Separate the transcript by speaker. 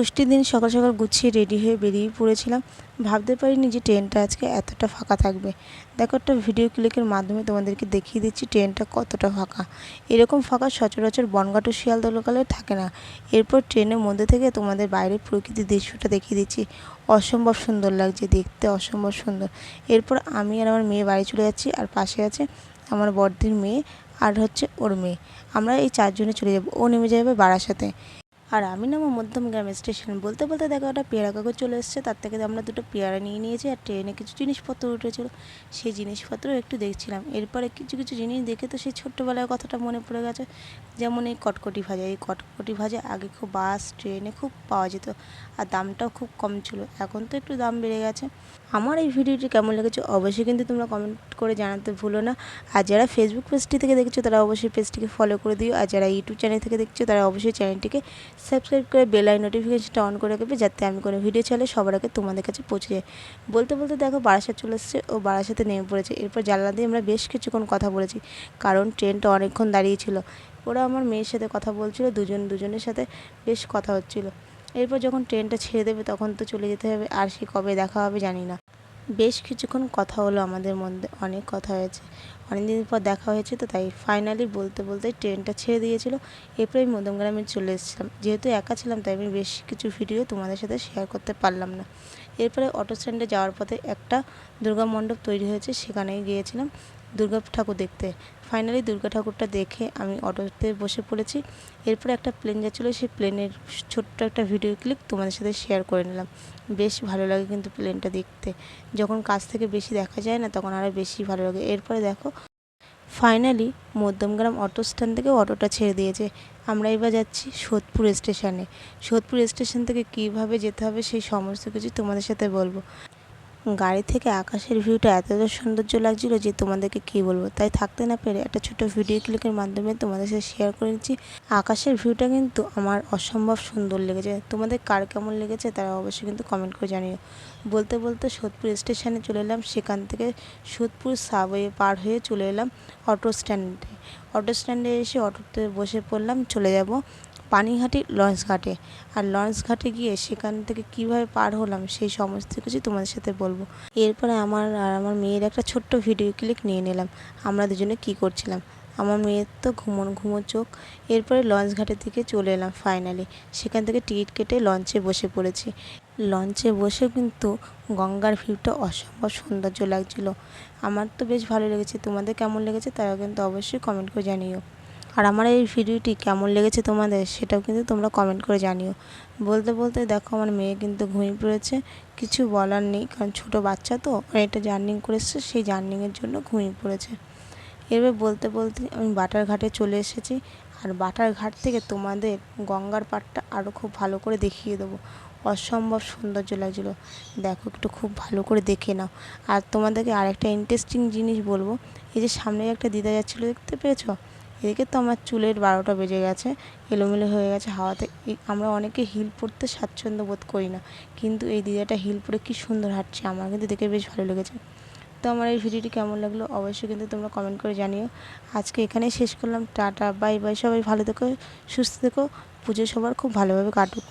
Speaker 1: ষষ্ঠীর দিন সকাল সকাল গুছিয়ে রেডি হয়ে বেরিয়ে পড়েছিলাম। ভাবতে পারিনি যে ট্রেনটা আজকে এতটা ফাঁকা থাকবে। দেখো একটা ভিডিও ক্লিকের মাধ্যমে তোমাদেরকে দেখিয়ে দিচ্ছি ট্রেনটা কতটা ফাঁকা। এরকম ফাঁকা সচরাচর বনগাঁ টু শিয়ালদা লোকালে থাকে না। এরপর ট্রেনের মধ্যে থেকে তোমাদের বাইরের প্রকৃতির দৃশ্যটা দেখিয়ে দিচ্ছি। অসম্ভব সুন্দর লাগছে, দেখতে অসম্ভব সুন্দর। এরপর আমি আর আমার মেয়ে বাড়ি চলে যাচ্ছি আর পাশে আছে আমার বড়দির মেয়ে আর হচ্ছে ওর মেয়ে। আমরা এই চারজনে চলে যাব। ও নেমে যাবে বারাসাতে। আর আমি নামো মধ্যম গ্রাম স্টেশন বলতে বলতে দেখো একটা পেয়ারা কাগজ চলে এসছে, তার থেকে আমরা দুটো পেয়ারা নিয়ে নিয়েছি আর ট্রেনে কিছু জিনিসপত্র উঠেছিল। সেই জিনিসপত্র একটু দেখছিলাম। এরপরে কিছু কিছু জিনিস দেখে তো সেই ছোট্টবেলার কথাটা মনে পড়ে গেছে। যেমন এই কটকটি ভাজা। এই কটকটি ভাজা আগে খুব বাস, ট্রেনে খুব পাওয়া যেত আর দামটাও খুব কম ছিল। এখন তো একটু দাম বেড়ে গেছে। আমার এই ভিডিওটি কেমন লেগেছে অবশ্যই কিন্তু তোমরা কমেন্ট করে জানাতে ভুলো না। আর যারা ফেসবুক পেজটি থেকে দেখছ, তারা অবশ্যই পেজটিকে ফলো করে দিও। আর যারা ইউটিউব চ্যানেল থেকে দেখছ, তারা অবশ্যই চ্যানেলটিকে সাবস্ক্রাইব করে বেলাই নোটিফিকেশনটা অন করে রাখবে যাতে আমি কোনো ভিডিও চাইলে সবার আগে তোমাদের কাছে পৌঁছে যায়। বলতে বলতে দেখো বারাসাত চলে এসেছে ও বারাসাতে নেমে পড়েছে। এরপর জানলা দিয়ে আমরা বেশ কিছুক্ষণ কথা বলেছি, কারণ ট্রেনটা অনেকক্ষণ দাঁড়িয়েছিল ওরা আমার মেয়ের সাথে কথা বলছিল, দুজন দুজনের সাথে বেশ কথা হচ্ছিল। এরপর যখন ট্রেনটা ছেড়ে দেবে তখন তো চলে যেতে হবে, আর সে কবে দেখা হবে জানি না। বেশ কিছুক্ষণ কথা হলো আমাদের মধ্যে, অনেক কথা হয়েছে। অনেক দিন পর দেখা হয়েছে তো, তাই ফাইনালি বলতে বলতে ট্রেনটা ছেড়ে দিয়েছিল। এরপর আমি মধ্যমগ্রামে চলে এসেছিলাম। যেহেতু একা ছিলাম, তাই আমি বেশ কিছু ভিডিও তোমাদের সাথে শেয়ার করতে পারলাম না। এরপরে অটো স্ট্যান্ডে যাওয়ার পথে একটা দুর্গা মণ্ডপ তৈরি হয়েছে, সেখানে গিয়েছিলাম। দুর্গা ঠাকুর দেখতে। ফাইনালি দুর্গা ঠাকুরটা দেখে আমি অটোতে বসে পড়েছি। এরপরে একটা প্লেন যাচ্ছিল, সেই প্লেনের ছোট্ট একটা ভিডিও ক্লিপ তোমাদের সাথে শেয়ার করে নিলাম। বেশ ভালো লাগে কিন্তু প্লেনটা দেখতে। যখন কাছ থেকে বেশি দেখা যায় না, তখন আরও বেশি ভালো লাগে। এরপরে দেখো ফাইনালি মধ্যমগ্রাম অটো স্ট্যান্ড থেকে অটোটা ছেড়ে দিয়েছে। আমরা এবার যাচ্ছি সোদপুর স্টেশনে সোদপুর স্টেশন থেকে কীভাবে যেতে হবে, সেই সমস্ত কিছু তোমাদের সাথে বলব। গাড়ি থেকে আকাশের ভিউটা এতটা সৌন্দর্য লাগছিল যে তোমাদেরকে কী বলব? তাই থাকতে না পেরে একটা ছোট ভিডিও ক্লিকের মাধ্যমে তোমাদের সাথে শেয়ার করে নিচ্ছি। আকাশের ভিউটা কিন্তু আমার অসম্ভব সুন্দর লেগেছে। তোমাদের কার কেমন লেগেছে তারা অবশ্যই কিন্তু কমেন্ট করে জানিও। বলতে বলতে সোদপুর স্টেশনে চলে এলাম। সেখান থেকে সোদপুর সাবওয়ে পার হয়ে চলে এলাম অটো স্ট্যান্ডে অটো স্ট্যান্ডে এসে অটোতে বসে পড়লাম। চলে যাব পানিহাটি লঞ্চ ঘাটে। আর লঞ্চ ঘাটে গিয়ে সেখান থেকে কীভাবে পার হলাম সেই সমস্ত কিছু তোমাদের সাথে বলব। এরপরে আমার আর আমার মেয়ের একটা ছোট্ট ভিডিও ক্লিক নিয়ে নিলাম। আমরা দুজনে কি করছিলাম? আমার মেয়ের তো ঘুমন ঘুমো চোখ। এরপরে লঞ্চ ঘাটের দিকে চলে এলাম ফাইনালি সেখান থেকে টিকিট কেটে লঞ্চে বসে পড়েছি। লঞ্চে বসে কিন্তু গঙ্গার ভিউটা অসম্ভব সৌন্দর্য লাগছিল। আমার তো বেশ ভালো লেগেছে। তোমাদের কেমন লেগেছে তারা কিন্তু অবশ্যই কমেন্ট করে জানিও। আর আমার এই ভিডিওটি কেমন লেগেছে তোমাদের সেটাও কিন্তু তোমরা কমেন্ট করে জানিও। বলতে বলতে দেখো আমার মেয়ে কিন্তু ঘুমিয়ে পড়েছে, কিছু বলার নেই, কারণ ছোটো বাচ্চা তো অনেকটা জার্নিং করে এসছে, সেই জার্নিংয়ের জন্য ঘুমিয়ে পড়েছে। এবার বলতে বলতে আমি বাটার ঘাটে চলে এসেছি, আর বাটার ঘাট থেকে তোমাদের গঙ্গার পাড়টা আরও খুব ভালো করে দেখিয়ে দেবো। অসম্ভব সৌন্দর্য লাগছিল। দেখো একটু খুব ভালো করে দেখে নাও। আর তোমাদেরকে আরেকটা ইন্টারেস্টিং জিনিস বলব, এই যে সামনে একটা দিদা যাচ্ছিল, দেখতে পেয়েছ? এদিকে তো আমার চুলের বারোটা বেজে গেছে, এলোমেলো হয়ে গেছে হাওয়াতে। আমরা অনেকে হিল পরতে স্বাচ্ছন্দ্য বোধ করি না, কিন্তু এই দিদাটা হিল পরে কী সুন্দর হাঁটছে, আমার কিন্তু দেখে বেশ ভালো লেগেছে। তো আমার এই ভিডিওটি কেমন লাগল অবশ্যই কিন্তু তোমরা কমেন্ট করে জানিও। আজকে এখানে শেষ করলাম, টাটা বাই বাই সবাই ভালো থেকো, সুস্থ থেকো, পুজো সবার খুব ভালোভাবে কাটুক।